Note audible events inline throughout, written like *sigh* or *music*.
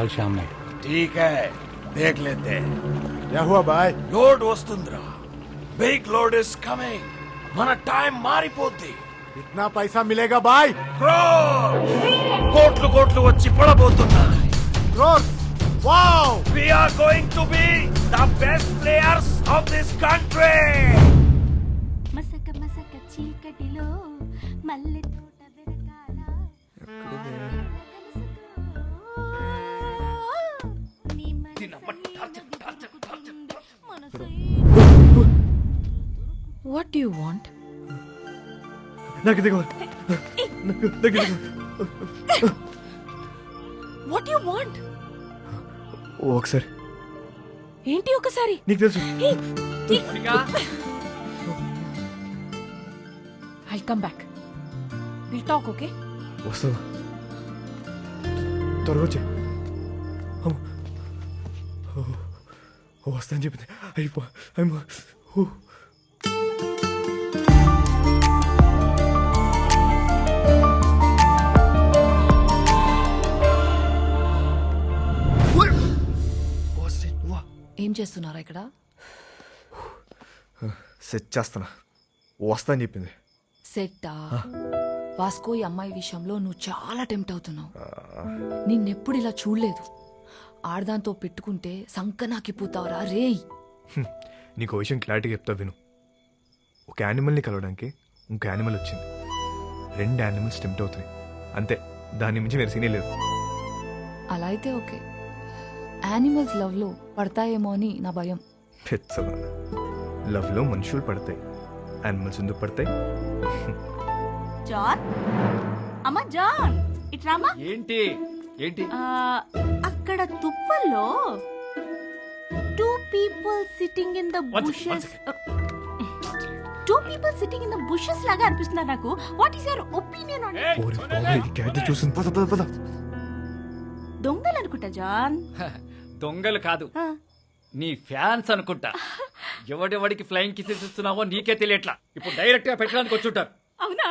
कल शाम में ठीक है देख लेते हैं क्या हुआ भाई లోడ్ వస్తుందిరా బిగ్ లోడ్ ఇస్ కమింగ్ మన టైం మారిపోద్ది कितना पैसा मिलेगा भाई Crore! కోట్లు కోట్లు వచ్చి పడబోతున్నాయి crore wow we are going to be the best players of this country మసక మసక చీకటిలో మల్లె What do you want? నాకు ఇది నాకు నాకు you want? ఓ, ఒకసారి. ఏంటి ఒకసారి? నీకు తెలుసు. I come back will talk okay వస్తావా త్వరగా వచ్చే. వస్తా అని చెప్పింది. అయిపో అయిపో. ఏం చేస్తున్నారా ఇక్కడ? సెట్ చేస్తానా వస్తా అని చెప్పింది. సెట్టా? వాస్కో ఈ అమ్మాయి విషయంలో నువ్వు చాలా టెంప్ట్ అవుతున్నావు. నిన్నెప్పుడు ఇలా చూడలేదు. ఆడదాంతో పెట్టుకుంటే సంకనాకిపోతావురా? రేయ్! హ్మ్. నీకు విషయం క్లారిటీగా చెప్తా విను. ఒక యానిమల్ని కలవడానికి ఇంకో యానిమల్ వచ్చింది. రెండు యానిమల్స్ టెంప్ట్ అవుతాయి అంతే. దాని మించి వేరే సీనే లేదు. అలా అయితే ఓకే. యానిమల్స్ లవ్లో పడతాయేమో అని నా భయం. పెచ్చదా లవ్లో మనుషులు పడతాయి. యానిమల్స్ ఎందుకు పడతాయి? జాన్? అమ్మ జాన్! ఇట్రామా ఏంటి? ఏంటి? ఆ, అక్కడ తుప్పల్లో two people sitting in the bushes two people sitting in the bushes లాగా అనిపిస్తుంది నాకు. What is your opinion on ఓరి బాబోయ్, ఈ క్యాట్ చూసింది. పద పద పద. దొంగలు అనుకుంటా జాన్. దొంగలు కాదు. నీ ఫ్యాన్స్ అనుకుంటా. ఎవడెవడికి ఫ్లైయింగ్ కిసెస్ ఇస్తున్నావో నీకే తెలియట్లా. ఇప్పుడు డైరెక్ట్గా పెట్టడానికి వచ్చుంటారు అవునా?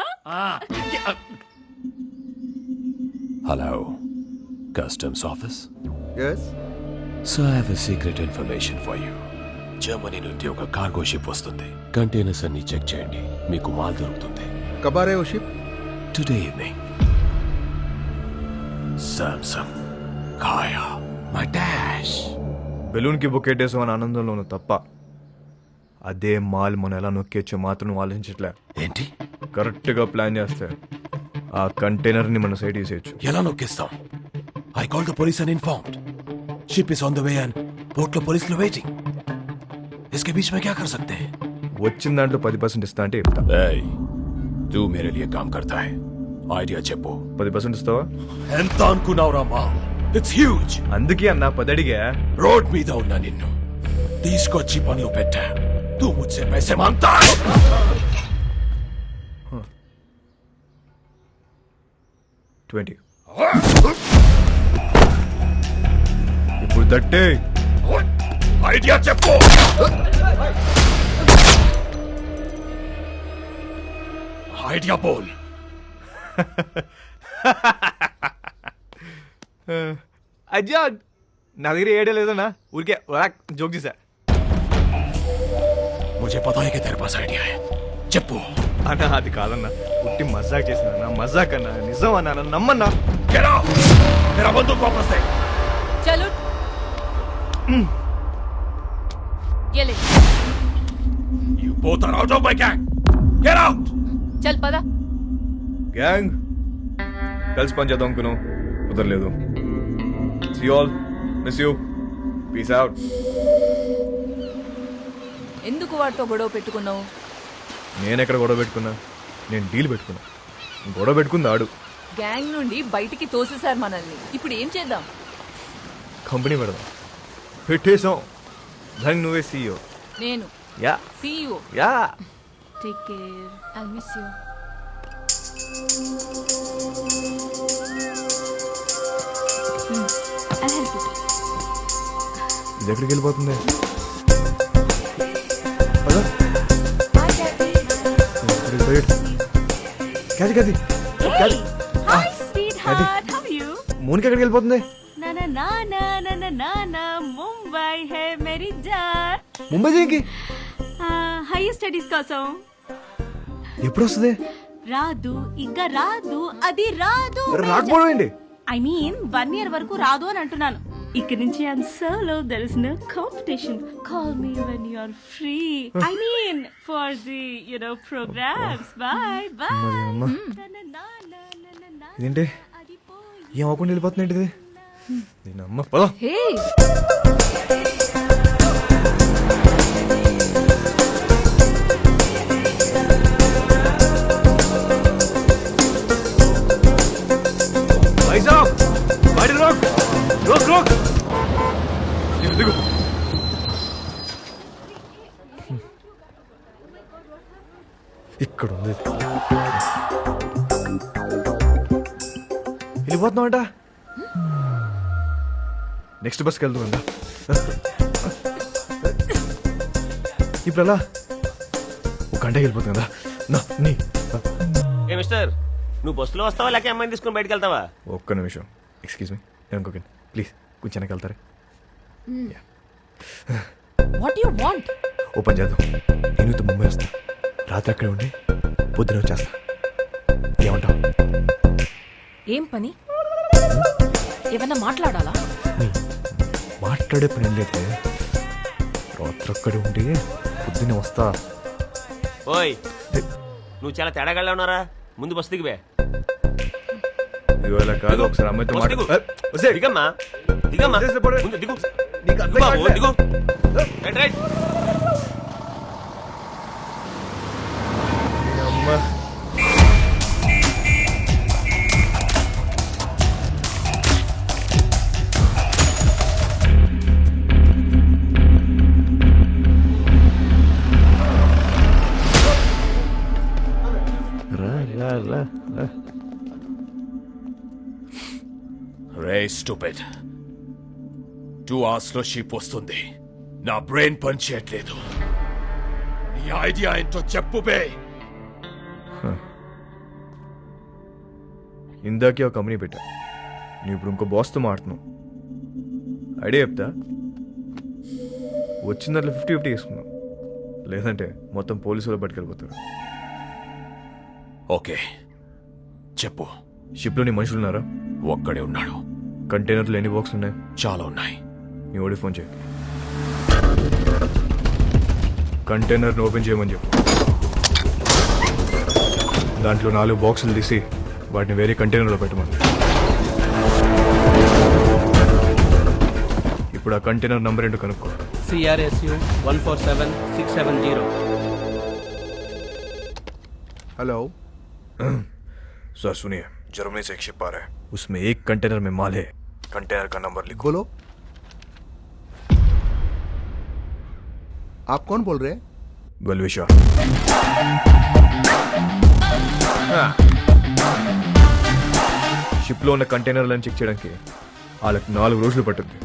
Hello customs office yes so secret information for you Germany నుండి ఒక కార్గో షిప్ వస్తుంది. కంటైనర్స్ అన్ని చెక్ చేయండి. మీకు మాల్ దొరుకుతుంది. కబారే ఓ షిప్ టుడే ఈవినింగ్ సామ్సంగ్ కాయా మై డాష్ బెలూన్కి బొక్కెట్టేసాం అని ఆనందంలో ఉన్న తప్ప అదే మాల్ మనం ఎలా నొక్కేచ్చో మాత్రం నువ్వు ఆలోచించట్లే ఏంటి కరెక్ట్గా ప్లాన్ చేస్తే ఆ కంటైనర్ని మన సైడ్ తీసేయచ్చు ఎలా నొక్కిస్తాం I call the police and informed ship is on the way and port లో పోలీసులు వెయిటింగ్ इसके बीच में क्या कर सकते हैं వచ్చిన దాంట్లో పది పర్సెంట్ ఇస్తా అంటే చెప్తా Hey, तू मेरे लिए काम करता है ఐడియా చెప్పు పది పర్సెంట్ ఇస్తావా ఎంత అనుకున్నావురా మా ఇట్స్ హ్యూజ్ అందుకే అన్న పది అడిగా రోడ్ మీద ఉన్న నిన్ను. తీసుకొచ్చి పనులు పెట్టా. తూ ముచ్చే పైసే మాంతా. ట్వంటీ. ఇప్పుడు దట్టే ఐడియా చెప్పు. ఐడియా బోల్. *laughs* అజ్జా నా దగ్గర ఏడే లేదన్నా ఊరికే జోక్ చేశా मुझे पता है कि तेरे पास आइडिया है చెప్పు అన్న అది కాదన్నా ఉట్టి మజాక్ చేసిన మజాక్ అన్నా నిజం అన్నా నన్ను నమ్మన్నా Get out! मेरा बंदूक वापस दे చలో ये ले You both are out of my gang! Get out! చల్ పదా గ్యాంగ్ కలిసి పని చేద్దాం అనుకున్నాం కుదరలేదు See all miss you peace out ఎందుకు వాడితో గొడవ పెట్టుకున్నావు? నేను ఎక్కడ గొడవ పెట్టుకున్నా? నేను డీల్ పెట్టుకున్నా. గొడవ పెట్టుకుంది ఆడు. గ్యాంగ్ నుండి బయటికి తోసేశారు మనల్ని. ఇప్పుడు ఏం చేద్దాం? కంపెనీ పెడదాం. పెట్టేసాం దానికి నువ్వే సీఈఓ నేను. Yeah. CEO yeah. Take care I miss you I help you ఇది ఎక్కడికి వెళ్ళిపోతుంది? బాయ్ డాడీ క్యాచ్ గది Hey! Hi, ah, sweetheart. How are you? మోనికి స్టడీస్ కోసం ఎప్పుడు వస్తుంది రాదు ఇంకా రాదు అది రాదు రాకపోవడం ఐ మీన్ వన్ ఇయర్ వరకు రాదు అని అంటున్నాను. ఇక్కడ నుంచి I'm solo there is no competition call me when you are free I mean for the you know programmes bye bye మరి అమ్మ ఇదేంటి? ఏం అవ్వకుండా వెళ్ళిపోతుంది ఇది దీని అమ్మ పద. హే ఇక్కడ ఉంది వెళ్ళిపోతున్నామంట నెక్స్ట్ బస్కి వెళ్దాం అంట ఇప్పుడు ఎలా ఒక గంట వెళ్ళిపోతుంది కదా. నా నీ. ఏ మిస్టర్ నువ్వు బస్సులో వస్తావా లేక అమ్మాయిని తీసుకుని బయటకు వెళ్తావా? ఒక్క నిమిషం. ఎక్స్క్యూజ్ మీ ఇంకొక ప్లీజ్ కొంచెం వెనక్కి వెళ్తారా? వాట్ యు వాంట్ ఓ పని చేద్దాం. నేను ఇంత ముంబై వస్తా. రాత్రి అక్కడే ఉండి పొద్దున వచ్చేస్తా. ఏమంటావు? ఏం పని? ఏమన్నా మాట్లాడాలా? మాట్లాడే పని లేదు. రాత్రి అక్కడే ఉండి పొద్దున్నే వస్తా. ఓయ్ నువ్వు చాలా తేడాగా ఉన్నారా ముందు బస్సు దిగివే. ఇవాళ కాదు ఒకసారి అమ్మాయితో బస్ మాట్లాడు దిగమ్మా. దిగమ్మా. వదిలేస్తే పోనీ. ముందు దిగు. నీకు అర్థం బాబు, కావట్లే. దిగు. రైట్ రైట్ అమ్మా. స్టూపిడ్ టూ అవర్స్లో షిప్ వస్తుంది. నా బ్రెయిన్ పని చేయట్లేదు నీ ఐడియా ఏంటో చెప్పు బే. ఇందాకే ఒక కంపెనీ పెట్టా. నువ్వు ఇప్పుడు ఇంకో బాస్తో మాడుతున్నావు ఐడియా చెప్తా? వచ్చిన దాంట్లో ఫిఫ్టీ ఫిఫ్టీ వేసుకున్నావు లేదంటే మొత్తం పోలీసులు పట్టుకెళ్ళిపోతారు. ఓకే. చెప్పు. షిప్లో నీ మనుషులు ఉన్నారా ఒక్కడే ఉన్నాడు. కంటైనర్లు ఎన్ని బాక్స్ ఉన్నాయి చాలా ఉన్నాయి నీ ఓడి ఫోన్ చేయి కంటైనర్ని ఓపెన్ చేయమని చెప్పు దాంట్లో నాలుగు బాక్సులు తీసి వాటిని వేరే కంటైనర్లో పెట్టమని ఇప్పుడు ఆ కంటైనర్ నంబర్ ఏంటో కనుక్కో CRSU 147670. हेलो सर सुनिए जर्मनी से एक शिप आ रहा है उसमें एक कंटेनर में माल है कंटेनर का नंबर लिखो बोलो आप कौन बोल रहे हैं बलविशा షిప్లో ఉన్న కంటైనర్లను చెక్ చేయడానికి వాళ్ళకి నాలుగు రోజులు పట్టుద్ది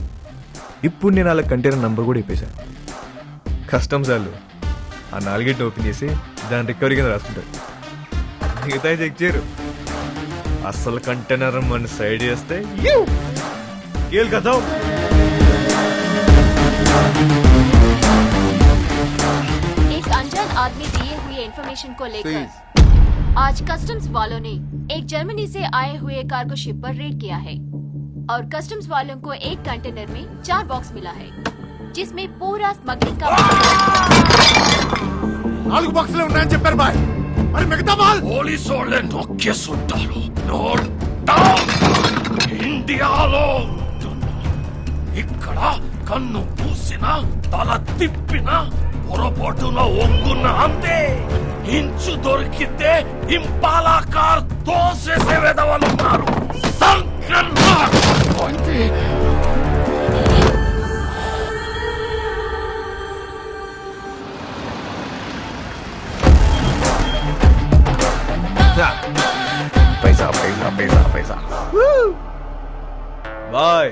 ఇప్పుడు నేను వాళ్ళ కంటైనర్ నంబర్ కూడా ఇప్పేశాను కస్టమ్స్ వాళ్ళు ఆ నాలుగేటిని ఓపెన్ చేసి దాని రికవరీ కింద రాసుకుంటారు మిగతా చెక్ చేయరు అసలు కంటైనర్ మన సైడ్ చేస్తే కేల్ కదా एक अनजान आदमी दिए हुए इंफॉर्मेशन को लेकर आज कस्टम्स वालों ने एक जर्मनी से आए हुए कार्गो शिप पर रेड किया है और कस्टम्स वालों को एक कंटेनर में चार बॉक्स मिला है जिसमें पूरा स्मगलिंग का నాలుగు బాక్సులే ఉన్నాయని చెప్పారు బాయ్ మరి మిగతా మాల్ పోలీసు వాళ్ళే నొక్కేస్తుంటారు నోట్ డౌన్ ఇండియాలో ఉంటున్నా. ఇక్కడ కన్ను పూసిన తల తిప్పిన పొరపాటున ఒంగున్న అంతే. ఇంచు దొరికితే ఇంపాలా కార్ తోసేసే వెదవలున్నారు. పైసా పైసా పైసా పైసా. బాయ్.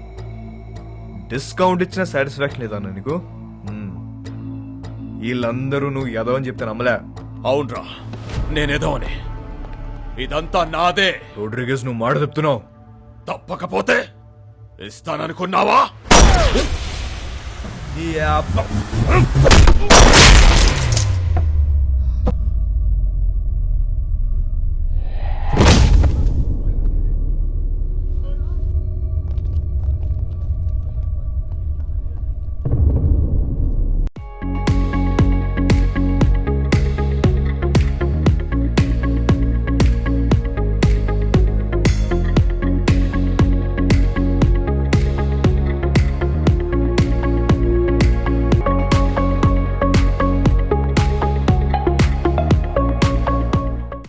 డిస్కౌంట్ ఇచ్చిన సాటిస్ఫాక్షన్ లేదా నీకు. వీళ్ళందరూ నువ్వు ఎదవ అని చెప్తే నమ్మలే. అవునరా. నేనేదో అని ఇదంతా నాదే. రోడ్రిగేస్ నువ్వు మాట చెప్తున్నావు. తప్పకపోతే ఇస్తాననుకున్నావా? ఈ అబ్బ-